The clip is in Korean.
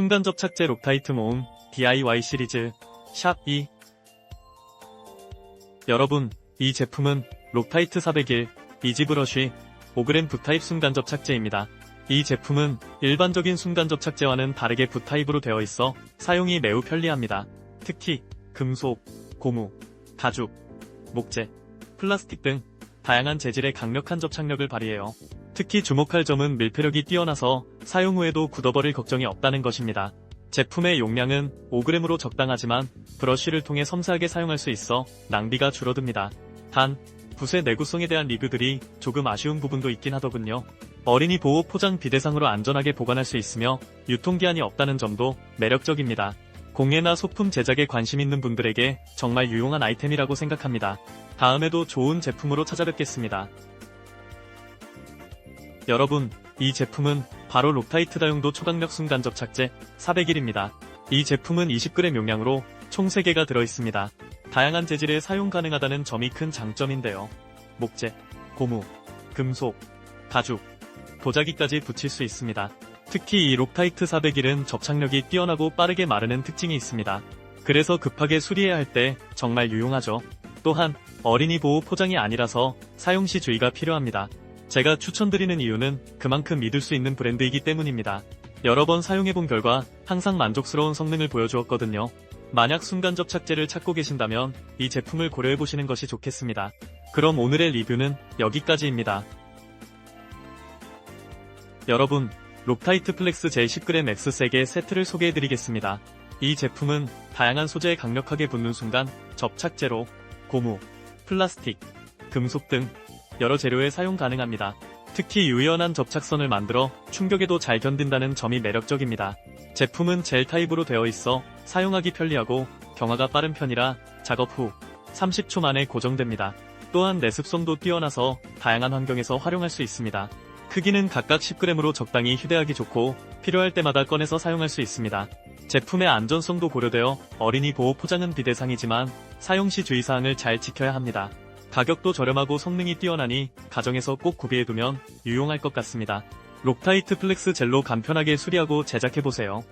순간 접착제 록타이트 모음 DIY 시리즈 샵 2 여러분, 이 제품은 록타이트 401 이지브러쉬 5g 붓타입 순간 접착제입니다. 이 제품은 일반적인 순간 접착제와는 다르게 붓타입으로 되어 있어 사용이 매우 편리합니다. 특히 금속, 고무, 가죽, 목재, 플라스틱 등 다양한 재질의 강력한 접착력을 발휘해요. 특히 주목할 점은 밀폐력이 뛰어나서 사용 후에도 굳어버릴 걱정이 없다는 것입니다. 제품의 용량은 5g으로 적당하지만 브러쉬를 통해 섬세하게 사용할 수 있어 낭비가 줄어듭니다. 단, 붓의 내구성에 대한 리뷰들이 조금 아쉬운 부분도 있긴 하더군요. 어린이 보호 포장 비대상으로 안전하게 보관할 수 있으며 유통기한이 없다는 점도 매력적입니다. 공예나 소품 제작에 관심 있는 분들에게 정말 유용한 아이템이라고 생각합니다. 다음에도 좋은 제품으로 찾아뵙겠습니다. 여러분, 이 제품은 바로 록타이트 다용도 초강력 순간 접 착제 401입니다. 이 제품은 20g 용량으로 총 3개가 들어있습니다. 다양한 재질에 사용 가능하다는 점이 큰 장점인데요. 목재, 고무, 금속, 가죽, 도자기까지 붙일 수 있습니다. 특히 이 록타이트 401은 접착력이 뛰어나고 빠르게 마르는 특징이 있습니다. 그래서 급하게 수리해야 할 때 정말 유용하죠. 또한 어린이 보호 포장이 아니라서 사용 시 주의가 필요합니다. 제가 추천드리는 이유는 그만큼 믿을 수 있는 브랜드이기 때문입니다. 여러 번 사용해본 결과 항상 만족스러운 성능을 보여주었거든요. 만약 순간 접착제를 찾고 계신다면 이 제품을 고려해보시는 것이 좋겠습니다. 그럼 오늘의 리뷰는 여기까지입니다. 여러분, 록타이트 플렉스 제10g X 3개 세트를 소개해드리겠습니다. 이 제품은 다양한 소재에 강력하게 붙는 순간 접착제로 고무, 플라스틱, 금속 등 여러 재료에 사용 가능합니다. 특히 유연한 접착선을 만들어 충격에도 잘 견딘다는 점이 매력적입니다. 제품은 젤 타입으로 되어 있어 사용하기 편리하고 경화가 빠른 편이라 작업 후 30초 만에 고정됩니다. 또한 내습성도 뛰어나서 다양한 환경에서 활용할 수 있습니다. 크기는 각각 10g으로 적당히 휴대하기 좋고 필요할 때마다 꺼내서 사용할 수 있습니다. 제품의 안전성도 고려되어 어린이 보호 포장은 비대상이지만 사용 시 주의사항을 잘 지켜야 합니다. 가격도 저렴하고 성능이 뛰어나니 가정에서 꼭 구비해두면 유용할 것 같습니다. 록타이트 플렉스 젤로 간편하게 수리하고 제작해보세요.